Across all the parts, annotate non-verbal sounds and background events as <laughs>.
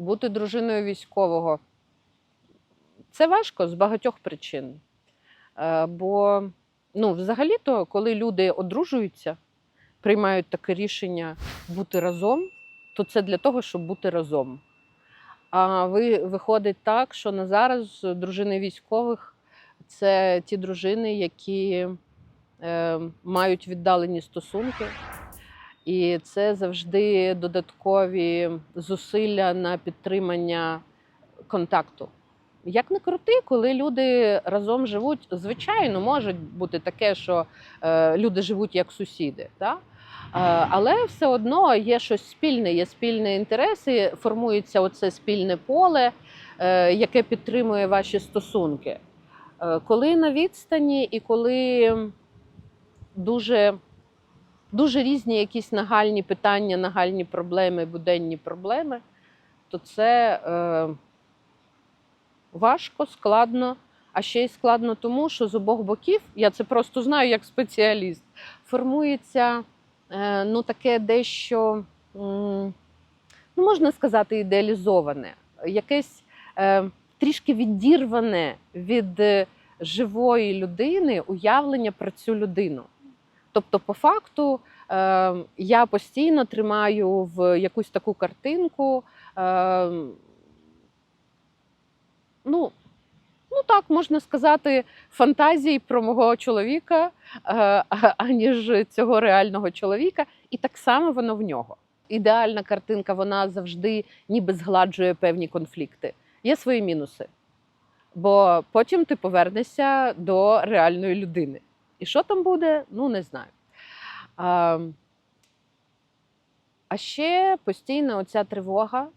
бути дружиною військового це важко з багатьох причин. Е, Бо, ну, взагалі-то, коли люди одружуються, приймають таке рішення бути разом, то це для того, щоб бути разом. А ви виходить так, що на зараз дружини військових це ті дружини, які е, мають віддалені стосунки. І це завжди додаткові зусилля на підтримання контакту. Як не крути, коли люди разом живуть, звичайно, може бути таке, що е, люди живуть як сусіди. Да? Е, але все одно є щось спільне, є спільні інтереси, формується оце спільне поле, е, яке підтримує ваші стосунки. Е, коли на відстані і коли дуже, дуже різні якісь нагальні питання, нагальні проблеми, буденні проблеми, то це е, важко, складно. А ще й складно тому, що з обох боків, я це просто знаю як спеціаліст, формується е, ну, таке дещо, ну, можна сказати, ідеалізоване, якесь е, трішки відірване від е, живої людини уявлення про цю людину. Тобто, по факту, е, я постійно тримаю в якусь таку картинку. Е, ну, ну так можна сказати, фантазії про мого чоловіка, е, аніж цього реального чоловіка, і так само воно в нього. Ідеальна картинка, вона завжди ніби згладжує певні конфлікти. Є свої мінуси. Бо потім ти повернешся до реальної людини. І що там буде, ну не знаю. А, а ще постійна оця тривога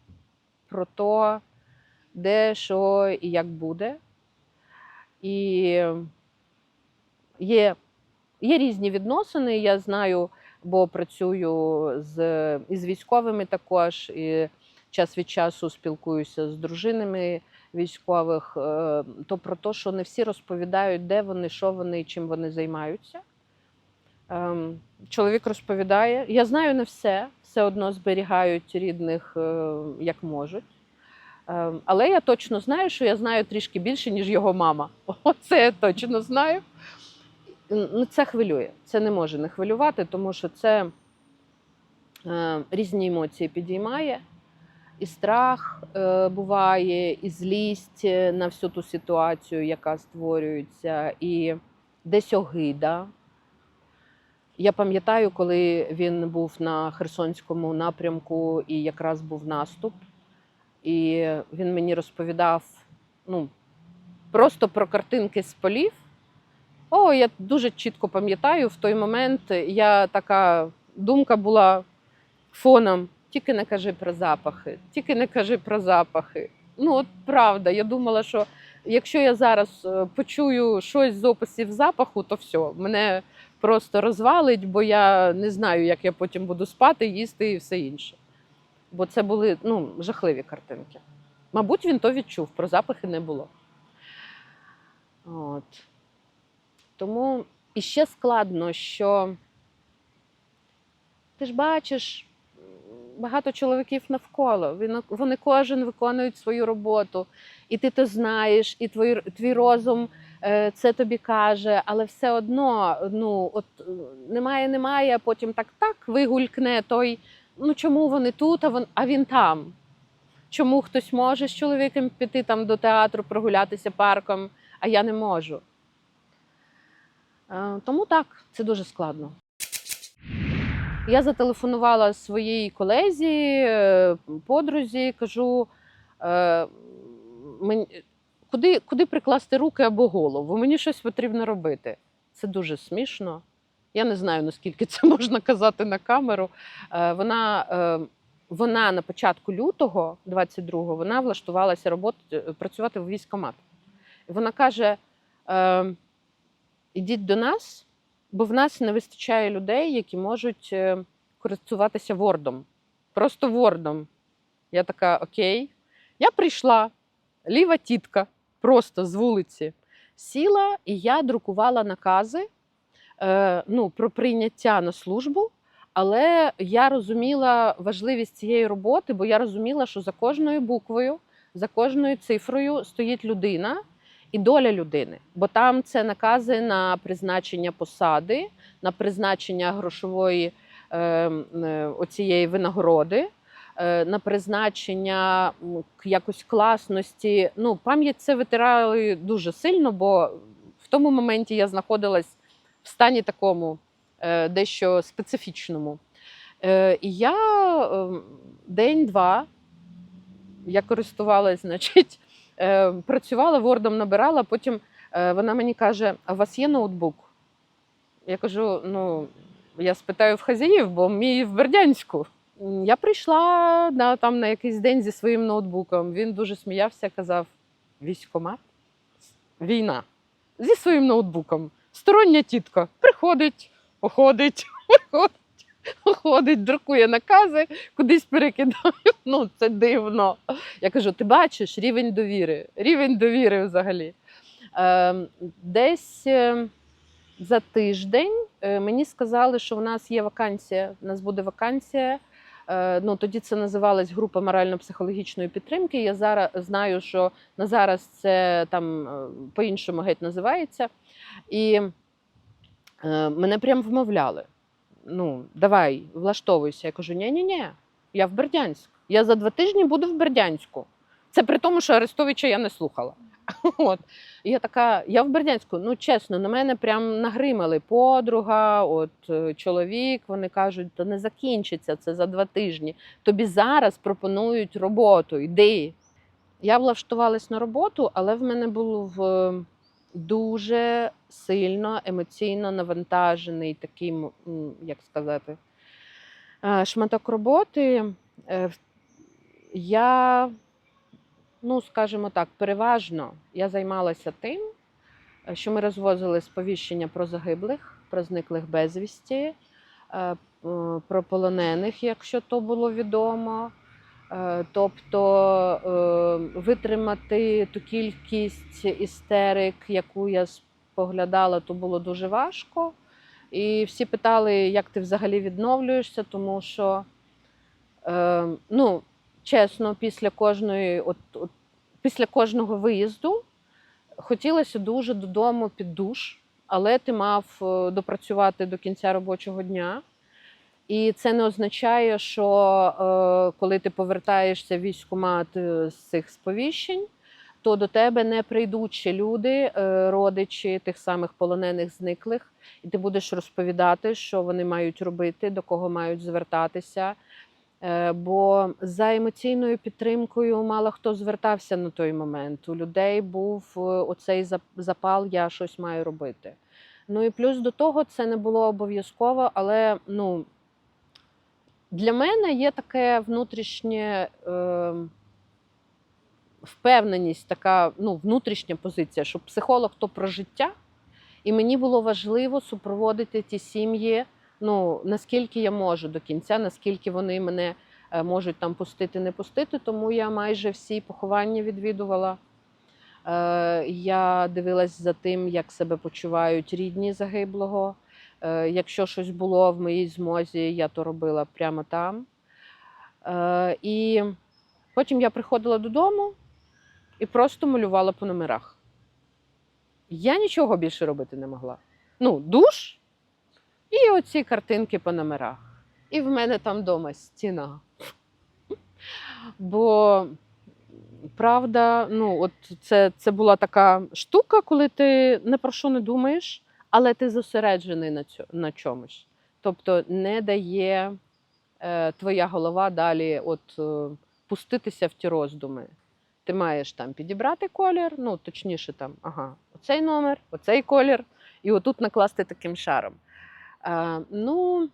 про те, де, що і як буде. І є, є різні відносини. Я знаю, бо працюю з, із військовими також, і час від часу спілкуюся з дружинами військових. е, То про те, що не всі розповідають, де вони, що вони і чим вони займаються. Ем, Чоловік розповідає: я знаю не все, все одно зберігають рідних е, як можуть. Ем, Але я точно знаю, що я знаю трішки більше, ніж його мама. <laughs> Оце я точно знаю. Це хвилює. Це не може не хвилювати, тому що це е, різні емоції підіймає. І страх е, буває, і злість е, на всю ту ситуацію, яка створюється, і десь огида. Я пам'ятаю, коли він був на Херсонському напрямку, і якраз був наступ. І він мені розповідав ну, просто про картинки з полів. О, я дуже чітко пам'ятаю, в той момент я така думка була фоном: тільки не кажи про запахи, тільки не кажи про запахи. Ну, от правда, я думала, що якщо я зараз е, почую щось з описів запаху, то все, мене просто розвалить, бо я не знаю, як я потім буду спати, їсти і все інше бо це були ну, жахливі картинки. Мабуть, він то відчув, про запахи не було. От. Тому і ще складно, що ти ж бачиш багато чоловіків навколо. Вони кожен виконують свою роботу, і ти то знаєш, і твій, твій розум е, це тобі каже, але все одно ну, от, е, немає, немає, а потім так так вигулькне той ну чому вони тут, а він, а він там? Чому хтось може з чоловіком піти там до театру, прогулятися парком, а я не можу? Е, Тому так, це дуже складно. Я зателефонувала своїй колезі, е, подрузі, кажу, е, куди, куди прикласти руки або голову? Мені щось потрібно робити. Це дуже смішно. Я не знаю, наскільки це <laughs> можна казати на камеру. Е, Вона, вона на початку лютого, 22-го, вона влаштувалася роботи, працювати в військкомат. Вона каже: е, ідіть до нас, бо в нас не вистачає людей, які можуть е, користуватися вордом. Просто вордом. Я така, окей. Я прийшла, ліва тітка, просто з вулиці, сіла, і я друкувала накази е, ну, про прийняття на службу, Але я розуміла важливість цієї роботи, бо я розуміла, що за кожною буквою, за кожною цифрою стоїть людина і доля людини. Бо там це накази на призначення посади, на призначення грошової е, е, оцієї винагороди, е, на призначення якось класності. Ну, пам'ять це витирали дуже сильно, бо в тому моменті я знаходилась в стані такому е, дещо специфічному. Е, І я е, день-два я користувалась, <laughs> значить, працювала, вордом набирала, потім е, вона мені каже: а у вас є ноутбук? Я кажу: ну, я спитаю в хазяїв, бо мій в Бердянську. Я прийшла на, там, на якийсь день зі своїм ноутбуком. Він дуже сміявся, казав: військомат, війна зі своїм ноутбуком. Стороння тітка приходить, походить, <laughs> приходить, походить, друкує накази, кудись перекидає. <laughs> Ну, це дивно. Я кажу: ти бачиш рівень довіри, рівень довіри взагалі. Е, десь е, за тиждень е, мені сказали, що в нас є вакансія. У нас буде вакансія. Е, Ну, тоді це називалась група морально-психологічної підтримки. Я зараз знаю, що на зараз це там по-іншому геть називається. І мене прям вмовляли. Ну, давай, влаштовуйся. Я кажу: ні-ні-ні, я в Бердянськ. Я за два тижні буду в Бердянську. Це при тому, що Арестовича я не слухала. <laughs> От. Я така, я в Бердянську. Ну, чесно, на мене прям нагримали подруга, от е, чоловік. Вони кажуть, то не закінчиться це за два тижні. Тобі зараз пропонують роботу, йди. Я влаштувалась на роботу, але в мене був е, дуже сильно емоційно навантажений такий, м, м, як сказати, е, шматок роботи. Е, Я, ну скажімо так, переважно я займалася тим, що ми розвозили сповіщення про загиблих, про зниклих безвісті, е, про полонених, якщо то було відомо. Е, Тобто е, витримати ту кількість істерик, яку я споглядала, то було дуже важко. І всі питали, як ти взагалі відновлюєшся, тому що, е, ну, чесно, після кожної, от, от, після кожного виїзду хотілося дуже додому під душ, але ти мав допрацювати до кінця робочого дня. І це не означає, що е, коли ти повертаєшся в військкомат з цих сповіщень, то до тебе не прийдуть ще люди, е, родичі тих самих полонених зниклих, і ти будеш розповідати, що вони мають робити, до кого мають звертатися. Е, Бо за емоційною підтримкою мало хто звертався на той момент. У людей був оцей зап- запал, я щось маю робити. Ну і плюс до того це не було обов'язково, але ну, для мене є таке внутрішнє е, впевненість, така ну, внутрішня позиція, що психолог то про життя, і мені було важливо супроводити ті сім'ї, ну наскільки я можу до кінця, наскільки вони мене е, можуть там пустити, не пустити. Тому я майже всі поховання відвідувала. Е, Я дивилась за тим, як себе почувають рідні загиблого. Е, Якщо щось було в моїй змозі, я то робила прямо там. Е, І потім я приходила додому і просто малювала по номерах. Я нічого більше робити не могла. Ну, душ і оці картинки по номерах. І в мене там вдома стіна. Бо правда, ну, от це, це була така штука, коли ти не про що не думаєш, але ти зосереджений на, цьо, на чомусь. Тобто не дає е, твоя голова далі от, е, пуститися в ті роздуми. Ти маєш там підібрати колір, ну точніше, там, ага, оцей номер, оцей колір, і отут накласти таким шаром. Е, ну,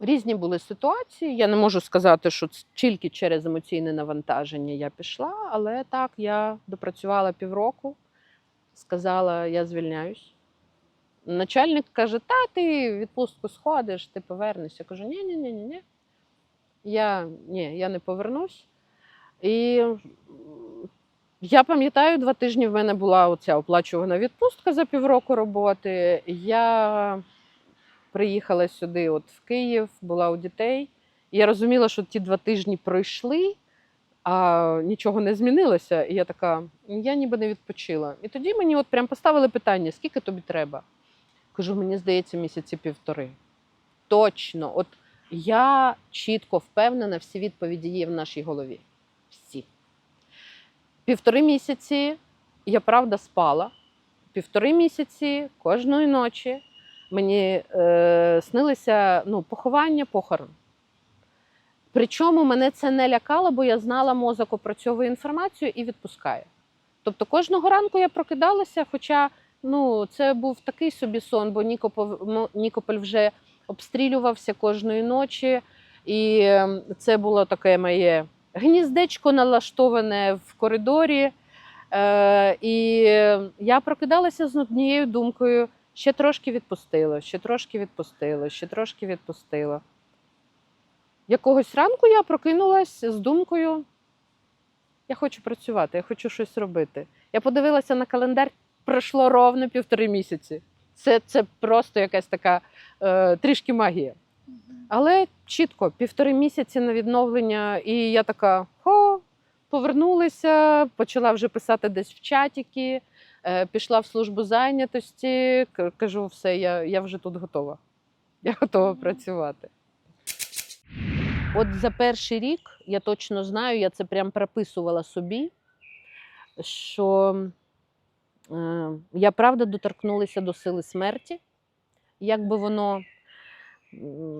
різні були ситуації. Я не можу сказати, що тільки через емоційне навантаження я пішла, але так, я допрацювала півроку, сказала, я звільняюсь. Начальник каже: та ти відпустку сходиш, ти повернешся. Я кажу, ні, ні, ні, ні, ні. Я, ні, я не повернусь. І Я пам'ятаю, два тижні в мене була оця оплачувана відпустка за півроку роботи. Я приїхала сюди, от в Київ, була у дітей. І я розуміла, що ті два тижні пройшли, а нічого не змінилося. І я така, я ніби не відпочила. І тоді мені от прям поставили питання: скільки тобі треба? Кажу, мені здається, місяці півтори. Точно, от я чітко впевнена, всі відповіді є в нашій голові. Всі. Півтори місяці я правда спала. Півтори місяці кожної ночі мені е, снилися ну, поховання, похорон. Причому мене це не лякало, бо я знала, мозок опрацьовує інформацію і відпускає. Тобто кожного ранку я прокидалася, хоча ну, це був такий собі сон, бо Нікополь, Нікополь вже обстрілювався кожної ночі, і е, це було таке моє гніздечко налаштоване в коридорі. Е, і я прокидалася з однією думкою: ще трошки відпустило, ще трошки відпустило, ще трошки відпустило. Якогось ранку я прокинулась з думкою: я хочу працювати, я хочу щось робити. Я подивилася на календар, пройшло ровно півтори місяці. Це, це просто якась така е, трішки магія. Але чітко, півтори місяці на відновлення, і я така: хо, повернулася, почала вже писати десь в чатіки, пішла в службу зайнятості. Кажу, все, я, я вже тут готова. Я готова працювати. От за перший рік я точно знаю, я це прям прописувала собі, що е, я правда доторкнулася до сили смерті, як би воно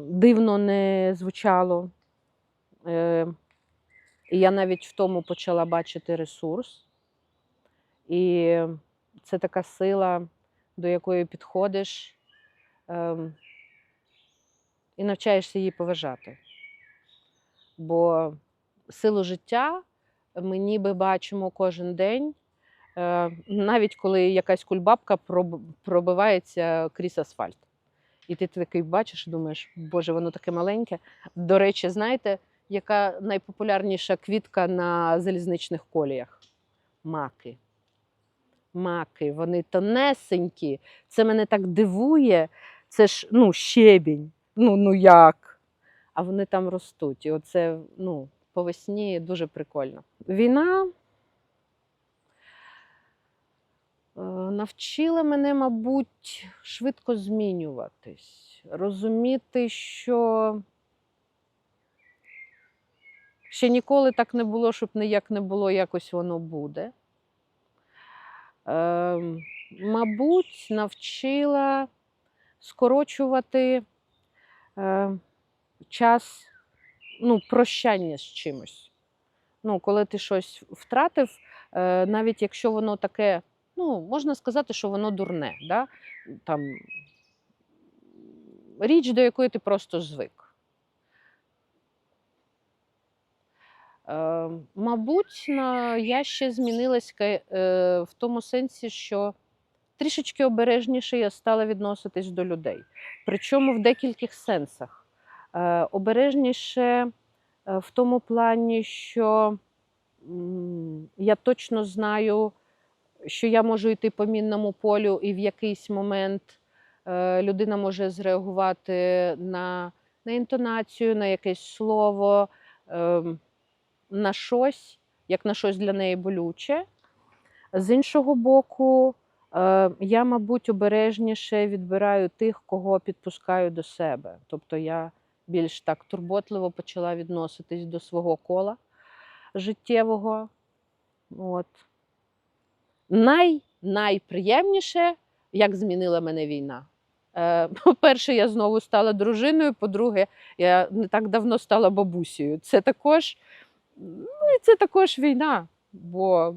дивно не звучало. Е, і я навіть в тому почала бачити ресурс. І це така сила, до якої підходиш ем, і навчаєшся її поважати. Бо силу життя ми ніби бачимо кожен день, е, навіть коли якась кульбабка пробивається крізь асфальт. І ти такий бачиш і думаєш, боже, воно таке маленьке. До речі, знаєте, яка найпопулярніша квітка на залізничних коліях? Маки. Маки, вони тонесенькі. Це мене так дивує. Це ж ну, щебінь. Ну, ну як? А вони там ростуть. І оце ну, по весні дуже прикольно. Війна е, навчила мене, мабуть, швидко змінюватись, розуміти, що ще ніколи так не було, щоб ніяк не було, якось воно буде. Е, мабуть, навчила скорочувати е, час ну, прощання з чимось. Ну, коли ти щось втратив, е, навіть якщо воно таке, ну, можна сказати, що воно дурне, да? Там, річ, до якої ти просто звик. Е, мабуть, я ще змінилась е, в тому сенсі, що трішечки обережніше я стала відноситись до людей. Причому в декількох сенсах. Е, обережніше е, в тому плані, що я точно знаю, що я можу йти по мінному полю, і в якийсь момент е, людина може зреагувати на, на інтонацію, на якесь слово, ем, на щось, як на щось для неї болюче. З іншого боку, е, я, мабуть, обережніше відбираю тих, кого підпускаю до себе. Тобто я більш так турботливо почала відноситись до свого кола життєвого. От. Най, найприємніше, як змінила мене війна. Е, <laughs> По-перше, я знову стала дружиною. По-друге, я не так давно стала бабусею. Це також, ну, і це також війна, бо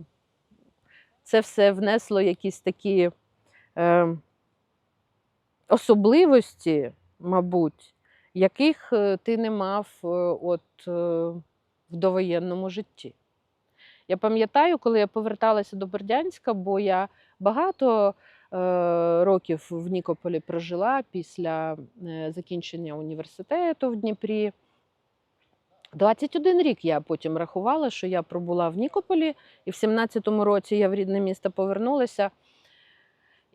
це все внесло якісь такі е, особливості, мабуть, яких е, ти не мав е, от, е, в довоєнному житті. Я пам'ятаю, коли я поверталася до Бердянська, бо я багато е, років в Нікополі прожила після закінчення університету в Дніпрі. 21 рік я потім рахувала, що я пробула в Нікополі, і в 17-му році я в рідне місто повернулася.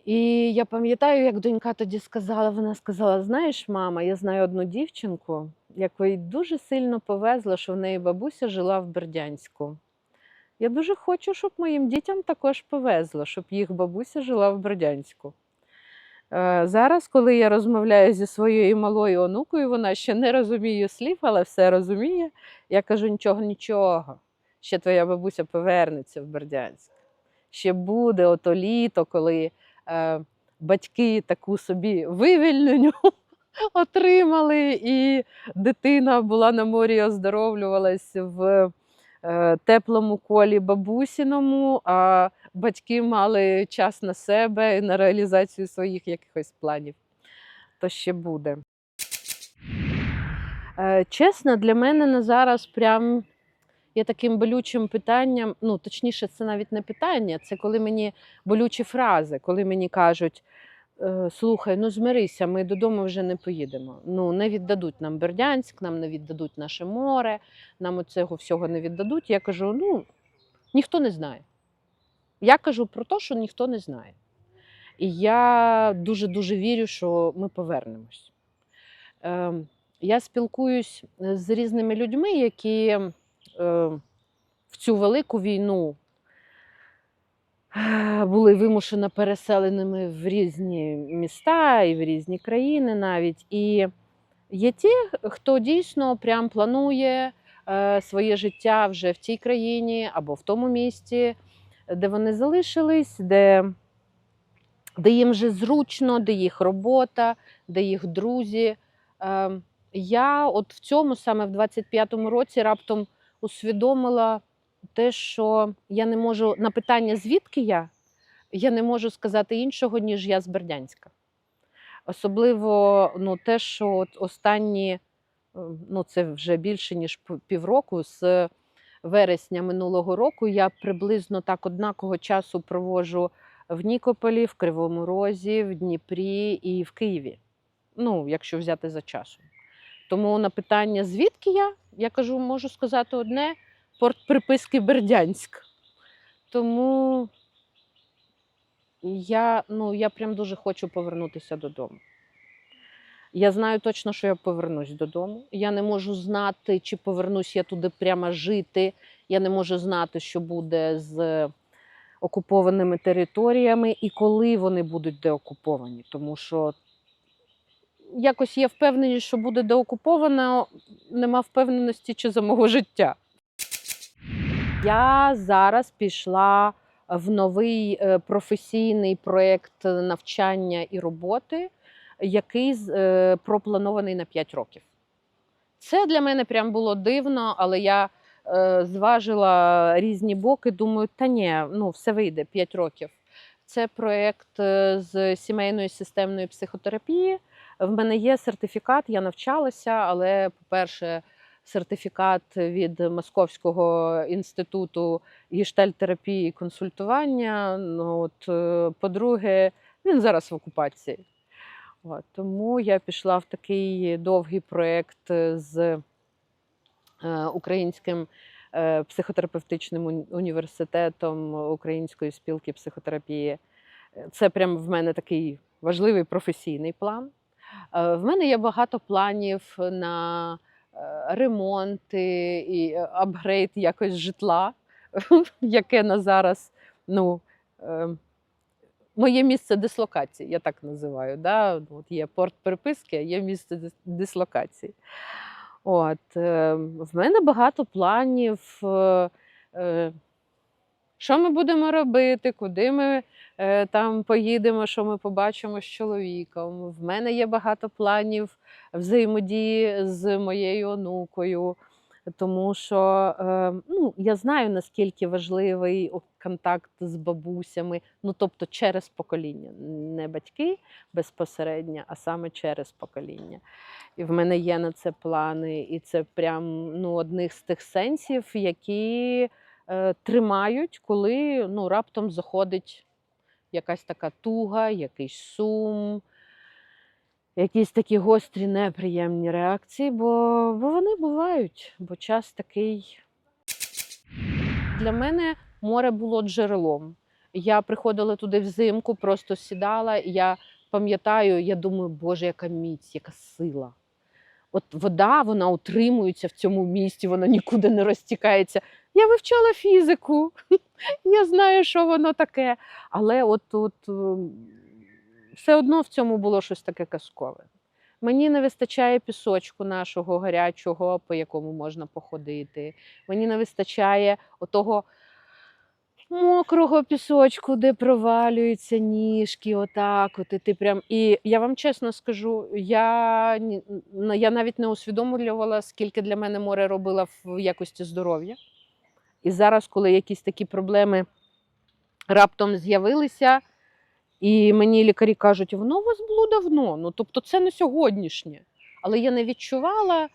І я пам'ятаю, як донька тоді сказала: вона сказала: Знаєш, мама, я знаю одну дівчинку, якої дуже сильно повезло, що в неї бабуся жила в Бердянську. Я дуже хочу, щоб моїм дітям також повезло, щоб їх бабуся жила в Бердянську. Е, Зараз, коли я розмовляю зі своєю малою онукою, вона ще не розуміє слів, але все розуміє. Я кажу: нічого, нічого. Ще твоя бабуся повернеться в Бердянськ. Ще буде ото літо, коли е, батьки таку собі вивільненню <laughs> отримали, і дитина була на морі, оздоровлювалась в е, теплому колі бабусіному, а батьки мали час на себе і на реалізацію своїх якихось планів. То ще буде. Е, Чесно, для мене на зараз прям є таким болючим питанням. Ну, точніше, це навіть не питання, це коли мені болючі фрази, коли мені кажуть. «Е, Слухай, ну змирися, ми додому вже не поїдемо. Ну не віддадуть нам Бердянськ, нам не віддадуть наше море, нам оцього всього не віддадуть. Я кажу: ну ніхто не знає. Я кажу про те, що ніхто не знає. І я дуже дуже вірю, що ми повернемось. Е, я спілкуюсь з різними людьми, які е, в цю велику війну е, були вимушено переселеними в різні міста і в різні країни навіть. І є ті, хто дійсно прям планує е, своє життя вже в тій країні або в тому місті, де вони залишились, де, де їм вже зручно, де їх робота, де їх друзі. Е, я от в цьому саме в 25-му році раптом усвідомила те, що я не можу на питання, звідки я, я не можу сказати іншого, ніж я з Бердянська. Особливо ну, те, що от останні, е, ну це вже більше ніж півроку, з вересня минулого року я приблизно так однаково часу проводжу в Нікополі, в Кривому Розі, в Дніпрі і в Києві. Ну, якщо взяти за часом. Тому на питання, звідки я, я кажу, можу сказати одне: порт приписки Бердянськ. Тому я, ну, я прям дуже хочу повернутися додому. Я знаю точно, що я повернусь додому. Я не можу знати, чи повернусь я туди прямо жити. Я не можу знати, що буде з окупованими територіями і коли вони будуть деокуповані. Тому що якось є впевненість, що буде деокуповано, нема впевненості чи за мого життя. Я зараз пішла в новий е, професійний проєкт навчання і роботи, який е, пропланований на 5 років. Це для мене прям було дивно, але я е, зважила різні боки. Думаю, та ні, ну все вийде 5 років. Це проєкт е, з сімейної системної психотерапії. В мене є сертифікат, я навчалася, але, по-перше, сертифікат від Московського інституту гештальтерапії і консультування. Ну, по-друге, він зараз в окупації. От, тому я пішла в такий довгий проєкт з е, українським е, психотерапевтичним університетом Української спілки психотерапії. Е, Це прям в мене такий важливий професійний план. Е, В мене є багато планів на е, ремонти і е, апгрейд якось житла, <laughs> яке на зараз ну, е, моє місце дислокації, я так називаю. Да? От є порт переписки, а є місце дислокації. От, е, в мене багато планів. е, е, Що ми будемо робити, куди ми е, там поїдемо, що ми побачимо з чоловіком. В мене є багато планів взаємодії з моєю онукою, тому що е, ну, я знаю, наскільки важливий контакт з бабусями, ну тобто через покоління, не батьки безпосередньо, а саме через покоління. І в мене є на це плани, і це прям ну, одних з тих сенсів, які е, тримають, коли ну, раптом заходить якась така туга, якийсь сум. Якісь такі гострі, неприємні реакції, бо, бо вони бувають, бо час такий. Для мене море було джерелом. Я приходила туди взимку, просто сідала, і я пам'ятаю, я думаю, Боже, яка міць, яка сила. От вода, вона утримується в цьому місті, вона нікуди не розтікається. Я вивчала фізику, <laughs> я знаю, що воно таке. Але от тут все одно в цьому було щось таке казкове. Мені не вистачає пісочку нашого гарячого, по якому можна походити. Мені не вистачає отого мокрого пісочку, де провалюються ніжки, отак. От, і ти прям... І я вам чесно скажу, я, я навіть не усвідомлювала, скільки для мене море робила в якості здоров'я. І зараз, коли якісь такі проблеми раптом з'явилися, і мені лікарі кажуть, воно у вас було давно. Ну, тобто це не сьогоднішнє. Але я не відчувала.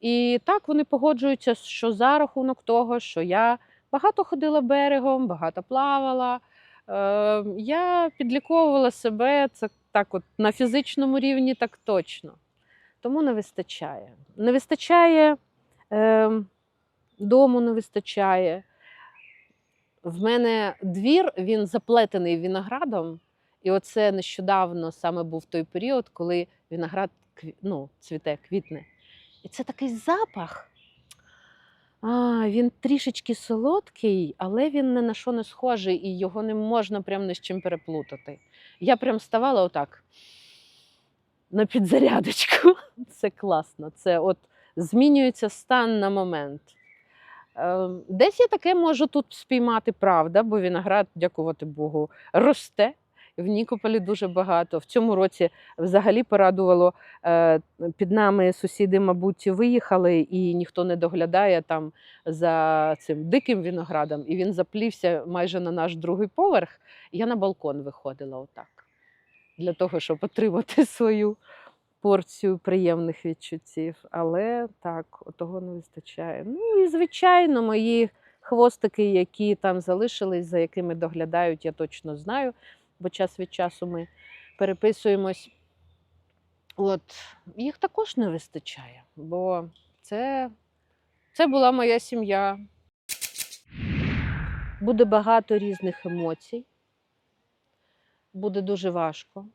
І так вони погоджуються, що за рахунок того, що я багато ходила берегом, багато плавала. Е, я підліковувала себе це так, от на фізичному рівні, так точно. Тому не вистачає. Не вистачає е, дому, не вистачає. В мене двір він заплетений виноградом, і оце нещодавно саме був той період, коли виноград ну, цвіте, квітне. І це такий запах. А, він трішечки солодкий, але він ні на що не схожий, і його не можна прям ні з чим переплутати. Я прям ставала отак на підзарядочку. <laughs> Це класно. Це от змінюється стан на момент. Е, Десь я таке можу тут спіймати, правда, бо виноград, дякувати Богу, росте. В Нікополі дуже багато. В цьому році взагалі порадувало. е, Під нами сусіди, мабуть, виїхали, і ніхто не доглядає там за цим диким виноградом. І він заплівся майже на наш другий поверх. Я на балкон виходила отак для того, щоб отримати <laughs> свою порцію приємних відчуттів. Але так, того не вистачає. Ну і звичайно, мої хвостики, які там залишились, за якими доглядають, я точно знаю, бо час від часу ми переписуємось. От їх також не вистачає, бо це, це була моя сім'я. Буде багато різних емоцій, буде дуже важко.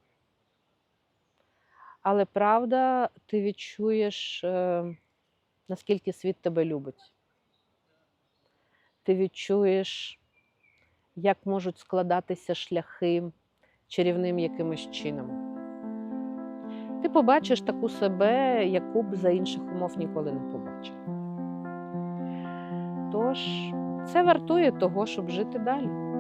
Але правда, ти відчуєш, е, наскільки світ тебе любить. Ти відчуєш, як можуть складатися шляхи чарівним якимось чином. Ти побачиш таку себе, яку б за інших умов ніколи не побачив. Тож це вартує того, щоб жити далі.